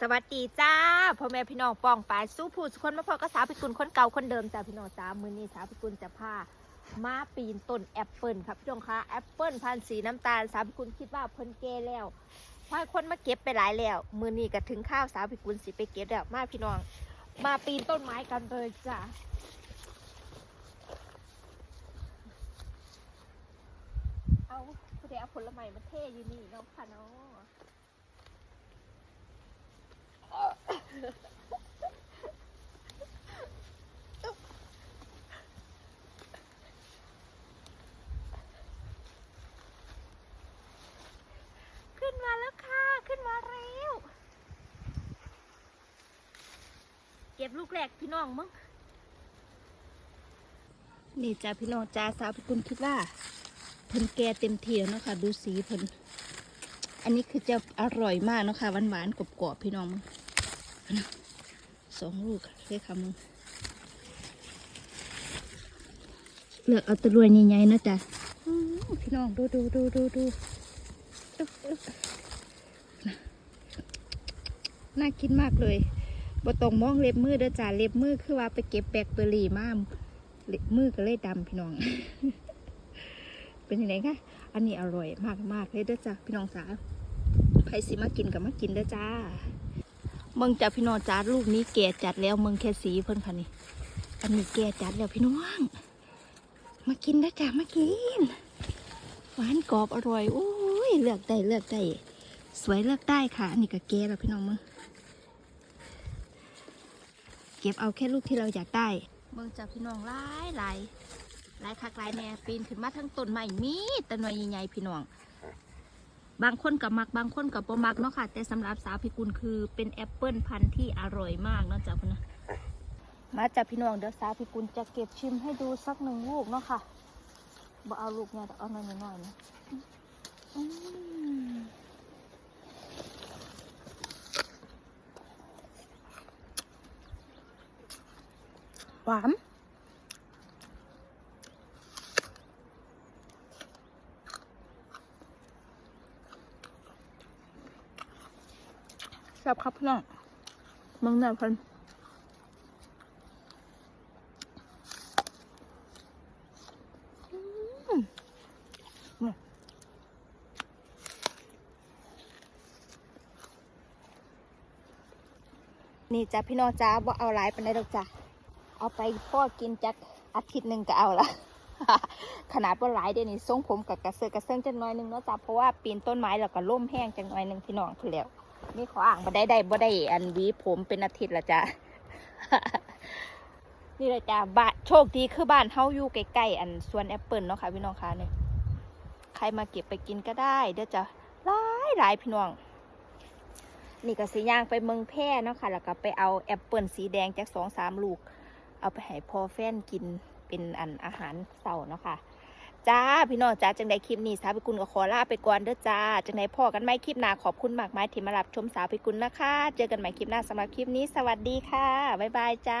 สวัสดีจ้าพ่อแม่พี่น้องป้องปายสู้ผู้สุคนมาพอก็สาวพิกุลคนเก่าคนเดิมจ้าพี่น้องจ้ามือนี้สาวพิกุลจะพามาปีนต้นแอปเปิลครับพี่น้องคะแอปเปิลพันธุ์สีน้ำตาลสาวพิกุลคิดว่าเพิ่นแก่แล้วพายคนมาเก็บไปหลายแล้ว มือนี้ก็ถึงข้าวสาวพิกุลสิไปเก็บแล้วมาพี่น้อง มาปีนต้นไม้กันเลยจ้าเอาผู้ใดเอาผลไม้มาเทอยู่นี่เนาะค่ะเนาะ ขึ้นมาแล้วค่ะ ขึ้นมาเร็ว เก็บลูกแหลกพี่น้องมึง นี่จ้าพี่น้องจ้าสาวพี่กุลคิดว่าเพิ่นแก่เต็มเทีแล้วนะคะดูสีเพิ่นอันนี้คือจะอร่อยมากนะคะหวานหวานๆกรอบๆพี่น้อง นะสองลูกเลยค่ะมึงเลือกเอาตะรวยใหญ่ๆนะจ๊ะพี่น้องดูดูดูดูดูน่ากินมากเลยบ่ต้องมองเล็บมือเด้อจ้าเล็บมือคือว่าไปเก็บแบล็คเบอรี่มาเล็บมือก็เลยดำพี่น้อง เป็นยังไงคะอันนี้อร่อยมากมากเลยเด้อจ้าพี่น้องจ๋าใครสิมากินกับมากินเด้อจ้า เมืองจ้าพี่น้องจ้าลูกนี้แก่จัดแล้วเมืองแค่สีเพิ่นค่ะนี่อันนี้แก่จัดแล้วพี่น้อง มากินนะจ๊ะมากินหวานกรอบอร่อยโอ้ยเลือกได้เลือกได้สวยเลือกได้ค่ะ อันนี้ก็แก่แล้วพี่น้องมึงเก็บเอาแค่ลูกที่เราอยากได้เมืองจากพี่น้องหลายหลายหลายคักหลายแน่ปีนขึ้นมาทั้งต้นไม้มีแต่หน่วยใหญ่ๆพี่น้อง บางคนกับมักบางคนกับบ่มักเนาะค่ะ แต่สำหรับสาวพิกุลคือเป็นแอปเปิลพันธุ์ที่อร่อยมากเนาะจ๊ะพุ่นะมาจากพี่น้องเดี๋ยวสาวพี่กุลจะเก็บชิมให้ดูสักหนึ่งลูกเนาะค่ะบ่เอาลูกเนี่ยแต่เอาหน่อยหน่อยๆนะอืมหวาน แซ่บครับพี่น้องมึงเนี่พันนี่จ้ะพี่น้องจ้าบ่เอาหลายปานใดดอกจ้ะเอาไปพ่อกินจักอาทิตย์หนึ่งก็เอาละขนาดว่าหลายเดี๋ยวนี้ทรงผมกับกระเซาะกระเซิงจังน้อยหนึงเนาะจ้ะเพราะว่าปีนต้นไม้แล้วก็ล่มแห้งจังน้อยหนึงพี่น้องพู้นแล้ว นี่ขออ่างบ่ได้ได้บ่ได้อันวีผมเป็นอาทิตย์ละจ้ะนี่เลยจ้ะบ้านโชคดีคือบ้านเฮาอยู่ใกล้ๆอันสวนแอปเปิลเนาะค่ะพี่น้องคะเนี่ยใครมาเก็บไปกินก็ได้เดี๋ยวจะหลายหลายพี่น้อง นี่ก็สีย่างไปเมืองแพร่เนาะค่ะ แล้วก็ไปเอาแอปเปิลสีแดงจากสองสามลูก เอาไปให้พ่อแฟนกินเป็นอันอาหารเสาร์เนาะค่ะ จ้า พี่น้องจ้าจังใดคลิปนี้สาวพิกุลก็ขอลาไปก่อนเด้อจ้าจังใดพ่อกันไหมคลิปหน้าขอบคุณมากมายที่มารับชมสาวพิกุลนะคะ เจอกันใหม่คลิปหน้าสำหรับคลิปนี้ สวัสดีค่ะบ๊ายบายจ้า